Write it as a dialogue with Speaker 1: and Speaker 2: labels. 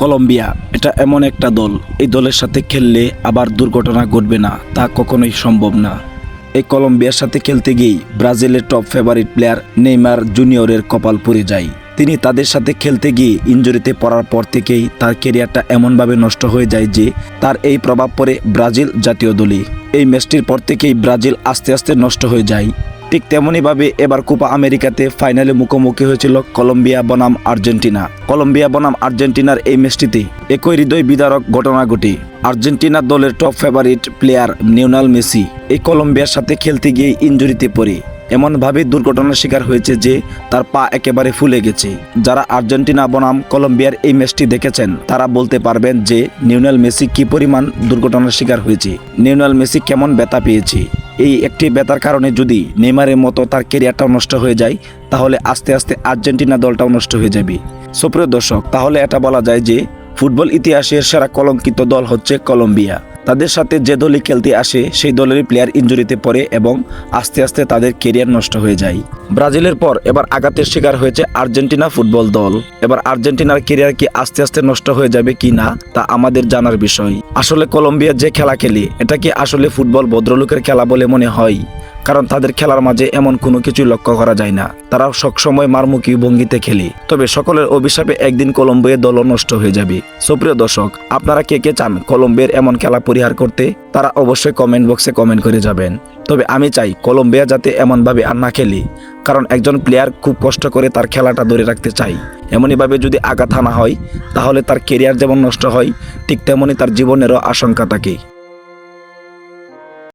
Speaker 1: Colombia, এটা এমন একটা দল। এই দলের সাথে খেললে আবার দুর্ঘটনা ঘটবে না, তা কখনোই সম্ভব না। এই কলম্বিয়ার সাথে খেলতে গিয়েই ব্রাজিলের টপ ফেভারিট প্লেয়ার নেইমার জুনিয়রের কপাল পুড়ে যায়। তিনি তাদের সাথে খেলতে গিয়ে ইঞ্জুরিতে পড়ার পর থেকেই তার কেরিয়ারটা এমনভাবে নষ্ট হয়ে যায় যে তার এই প্রভাব পড়ে ব্রাজিল জাতীয় দলে। এই ম্যাচটির পর থেকেই ব্রাজিল আস্তে আস্তে নষ্ট হয়ে যায়। ঠিক তেমনইভাবে এবার কোপা আমেরিকাতে ফাইনালে মুখোমুখি হয়েছিল কলম্বিয়া বনাম আর্জেন্টিনা। কলম্বিয়া বনাম আর্জেন্টিনার এই ম্যাচটিতে একই হৃদয় বিদারক ঘটনা ঘটে। আর্জেন্টিনা দলের top favourite player Lionel Messi এই কলম্বিয়ার সাথে খেলতে গিয়ে ইঞ্জুরিতে পড়ে। এমনভাবে দুর্ঘটনার শিকার হয়েছে যে তার পা একেবারে ফুলে গেছে। যারা আর্জেন্টিনা বনাম কলম্বিয়ার এই ম্যাচটি দেখেছেন, তারা বলতে পারবেন যে নিউনাল মেসি কি পরিমাণ দুর্ঘটনার শিকার হয়েছে। নিউনাল মেসি কেমন ব্যথা পেয়েছে? এই একটি ব্যথার কারণে যদি নেমারের মতো তার কেরিয়ারটাও নষ্ট হয়ে যায়, তাহলে আস্তে আস্তে আর্জেন্টিনা দলটাও নষ্ট হয়ে যাবে। সুপ্রিয় দর্শক, তাহলে এটা বলা যায় যে ফুটবল ইতিহাসের সেরা কলঙ্কিত দল হচ্ছে কলম্বিয়া। তাদের সাথে যে দলই খেলতে আসে, সেই দলেরই প্লেয়ার ইঞ্জুরিতে পড়ে এবং আস্তে আস্তে তাদের কেরিয়ার নষ্ট হয়ে যায়। ব্রাজিলের পর এবার আঘাতের শিকার হয়েছে আর্জেন্টিনা ফুটবল দল। এবার আর্জেন্টিনার কেরিয়ার কি আস্তে আস্তে নষ্ট হয়ে যাবে কি না, তা আমাদের জানার বিষয়। আসলে কলম্বিয়া যে খেলা খেলে, এটা কি আসলে ফুটবল ভদ্রলোকের খেলা বলে মনে হয়? কারণ তাদের খেলার মাঝে এমন কোনো কিছু লক্ষ্য করা যায় না। তারা সবসময় মারমুখী ভঙ্গিতে খেলে। তবে সকলের অভিশাপে একদিন কলম্বিয়ার দলও নষ্ট হয়ে যাবে। সুপ্রিয় দর্শক, আপনারা কে কে চান কলম্বিয়ার এমন খেলা পরিহার করতে? তারা অবশ্যই কমেন্ট বক্সে কমেন্ট করে যাবেন। তবে আমি চাই কলম্বিয়া যাতে এমনভাবে আর না খেলে, কারণ একজন প্লেয়ার খুব কষ্ট করে তার খেলাটা ধরে রাখতে চাই এমনইভাবে যদি আঘাত হানা হয়, তাহলে তার কেরিয়ার যেমন নষ্ট হয়, ঠিক তেমনই তার জীবনেরও আশঙ্কা থাকে।